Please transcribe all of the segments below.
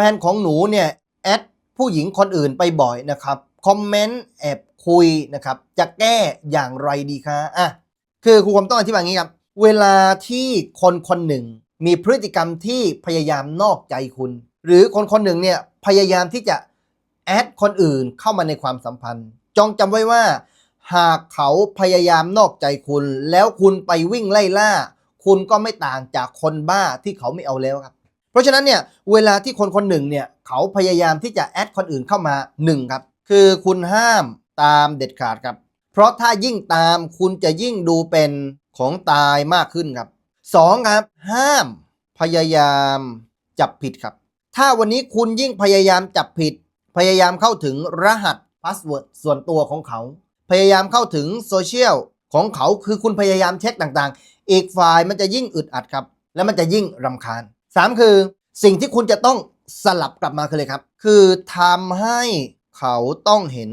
แฟนของหนูเนี่ยแอดผู้หญิงคนอื่นไปบ่อยนะครับคอมเมนต์แอบคุยนะครับจะแก้อย่างไรดีคะอะคือครูคมต้องอธิบายงี้ครับ เวลาที่คนคนหนึ่งมีพฤติกรรมที่พยายามนอกใจคุณ หรือคนคนหนึ่งเนี่ยพยายามที่จะแอดคนอื่นเข้ามาในความสัมพันธ์ จองจำไว้ว่า หากเขาพยายามนอกใจคุณ แล้วคุณไปวิ่งไล่ล่า คุณก็ไม่ต่างจากคนบ้าที่เขาไม่เอาแล้วครับ เพราะฉะนั้นเนี่ยเวลาที่คนคนหนึ่งเนี่ยเขาพยายามที่จะแอดคนอื่นเข้ามาหนึ่งครับคือคุณห้ามตามเด็ดขาดครับ เพราะถ้ายิ่งตามคุณจะยิ่งดูเป็นของตายมากขึ้นครับสองครับห้ามพยายามจับผิดครับ ถ้าวันนี้คุณยิ่งพยายามจับผิด พยายามเข้าถึงรหัสพาสเวิร์ดส่วนตัวของเขา พยายามเข้าถึงโซเชียลของเขาคือคุณพยายามเช็คต่างๆ อีกฝ่ายมันจะยิ่งอึดอัดครับ แล้วมันจะยิ่งรำคาญ สามคือสิ่งที่คุณจะต้องสลับกลับมาคือเลยครับ คือทำให้เขาต้องเห็น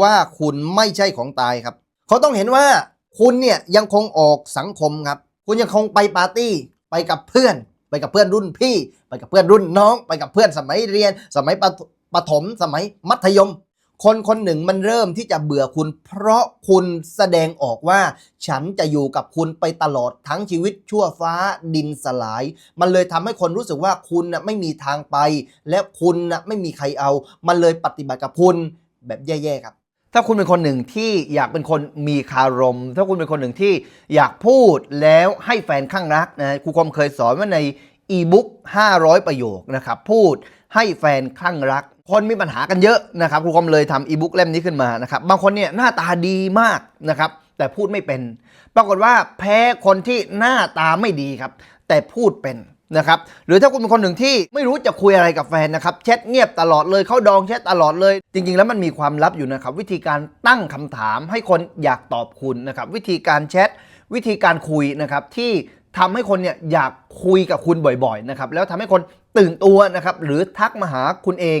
ว่าคุณไม่ใช่ของตายครับ เขาต้องเห็นว่าคุณเนี่ยยังคงออกสังคมครับ คุณยังคงไปปาร์ตี้ไปกับเพื่อน ไปกับเพื่อนรุ่นพี่ ไปกับเพื่อนรุ่นน้อง ไปกับเพื่อนสมัยเรียน สมัยประประถมสมัยมัธยม คนคนหนึ่งมันเริ่มที่จะเบื่อคุณ เพราะคุณแสดงออกว่า ฉันจะอยู่กับคุณไปตลอดทั้งชีวิตชั่วฟ้าดินสลาย มันเลยทำให้คนรู้สึกว่าคุณน่ะไม่มีทางไป และคุณน่ะไม่มีใครเอา มันเลยปฏิบัติกับคุณแบบแย่ๆครับถ้าคุณเป็นคนหนึ่งที่อยากเป็นคนมีคารม ถ้าคุณเป็นคนหนึ่งที่อยากพูดแล้วให้แฟนข้างรักนะครูคมเคยสอนว่าในอีบุ๊ก500 ประโยคนะครับ พูดให้แฟนข้างรัก คนมีปัญหากันเยอะนะครับครูคอมเลยทำอีบุ๊กเล่มนี้ขึ้นมานะครับบางคนเนี่ยหน้าตาดีมากนะครับแต่พูดไม่เป็น ปรากฏว่าแพ้คนที่หน้าตาไม่ดีครับ แต่พูดเป็นนะครับหรือถ้าคุณเป็นคนหนึ่งที่ไม่รู้จะคุยอะไรกับแฟนนะครับแชทเงียบตลอดเลยเข้าดองแชทตลอดเลย จริง ๆ แล้วมันมีความลับอยู่นะครับ วิธีการตั้งคำถามให้คนอยากตอบคุณนะครับ วิธีการแชทวิธีการคุยนะครับที่ทำให้คนเนี่ยอยากคุยกับคุณบ่อยๆนะครับแล้วทำให้คนตื่นตัวนะครับหรือทักมาหาคุณเอง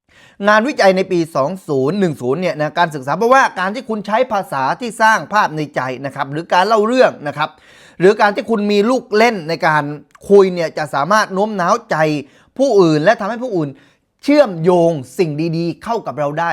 งานวิจัยในปี 2010 เนี่ยนะการศึกษาเพราะว่าการที่คุณใช้ภาษาที่สร้างภาพในใจนะครับหรือการเล่าเรื่องนะครับหรือการที่คุณมีลูกเล่นในการคุยเนี่ยจะสามารถโน้มน้าวใจผู้อื่น และทำให้ผู้อื่น เชื่อมโยงสิ่งดีๆ เข้ากับเราได้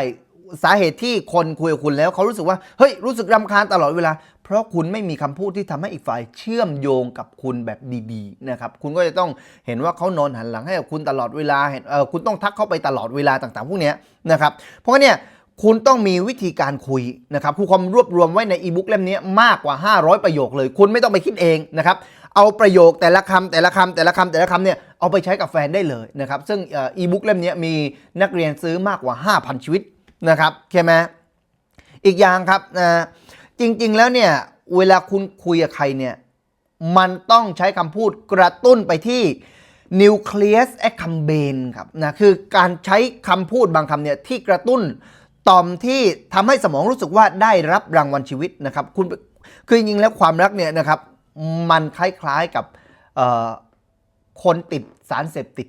สาเหตุที่คนคุยกับคุณแล้วเขารู้สึกว่าเฮ้ยรู้สึกรำคาญตลอดเวลา เพราะคุณไม่มีคำพูดที่ทำให้อีกฝ่ายเชื่อมโยงกับคุณแบบดีๆนะครับคุณก็จะต้องเห็นว่าเขานอนหันหลังให้กับคุณตลอดเวลาเห็นเออคุณต้องทักเข้าไปตลอดเวลาต่างๆ พวกนี้นะครับเพราะงั้นเนี่ยคุณต้องมีวิธีการคุยนะครับครูคอมรวบรวมไว้ในอีบุ๊กเล่มนี้มากกว่า 500 ประโยคเลย คุณไม่ต้องไปคิดเองนะครับเอาประโยคแต่ละคำแต่ละคำแต่ละคำแต่ละคำเนี่ยเอาไปใช้กับแฟนได้เลยนะครับซึ่งอีบุ๊กเล่มนี้มีนักเรียนซื้อมากกว่า 5,000 ชีวิต นะครับใช่ไหมอีกอย่างครับนะจริงๆแล้วเนี่ยเวลาคุณคุยกับใครเนี่ยมันต้องใช้คำพูดกระตุ้นไปที่ nucleus accumbens ครับนะคือการใช้คำพูดบางคำเนี่ยที่กระตุ้นต่อมที่ทำให้สมองรู้สึกว่าได้รับรางวัลชีวิตนะครับคุณคือจริงๆแล้วความรักเนี่ยนะครับมันคล้ายๆกับคนติดสารเสพติด